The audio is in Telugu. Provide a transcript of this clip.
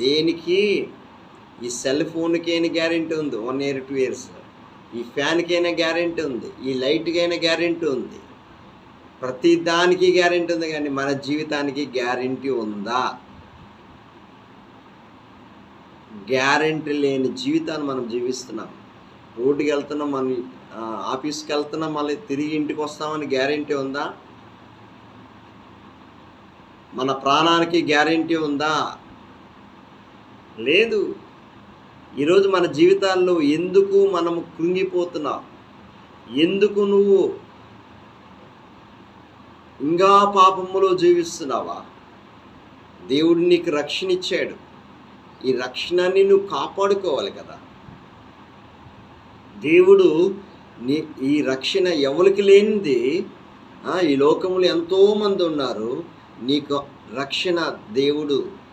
దేనికి? ఈ సెల్ ఫోన్కైనా గ్యారెంటీ ఉంది వన్ ఇయర్ టూ ఇయర్స్. ఈ ఫ్యాన్కైనా గ్యారెంటీ ఉంది ఈ లైట్కైనా గ్యారెంటీ ఉంది. ప్రతి దానికి గ్యారెంటీ ఉంది కానీ మన జీవితానికి గ్యారెంటీ ఉందా? గ్యారెంటీ లేని జీవితాన్ని మనం జీవిస్తున్నాం. రోడ్డుకి వెళ్తున్నాం మనం ఆఫీస్కి వెళ్తున్నాం మళ్ళీ తిరిగి ఇంటికి వస్తామని గ్యారెంటీ ఉందా? మన ప్రాణానికి గ్యారెంటీ ఉందా? లేదు. ఈరోజు మన జీవితాల్లో ఎందుకు మనము కృంగిపోతున్నావు ఎందుకు నువ్వు ఇంకా పాపములో జీవిస్తున్నావా? దేవుడు నీకు రక్షణ ఇచ్చాడు. ఈ రక్షణని నువ్వు కాపాడుకోవాలి కదా. దేవుడు నీ ఈ రక్షణ ఎవరికి లేనిది ఈ లోకంలో ఎంతోమంది ఉన్నారు. నీకు రక్షణ దేవుడు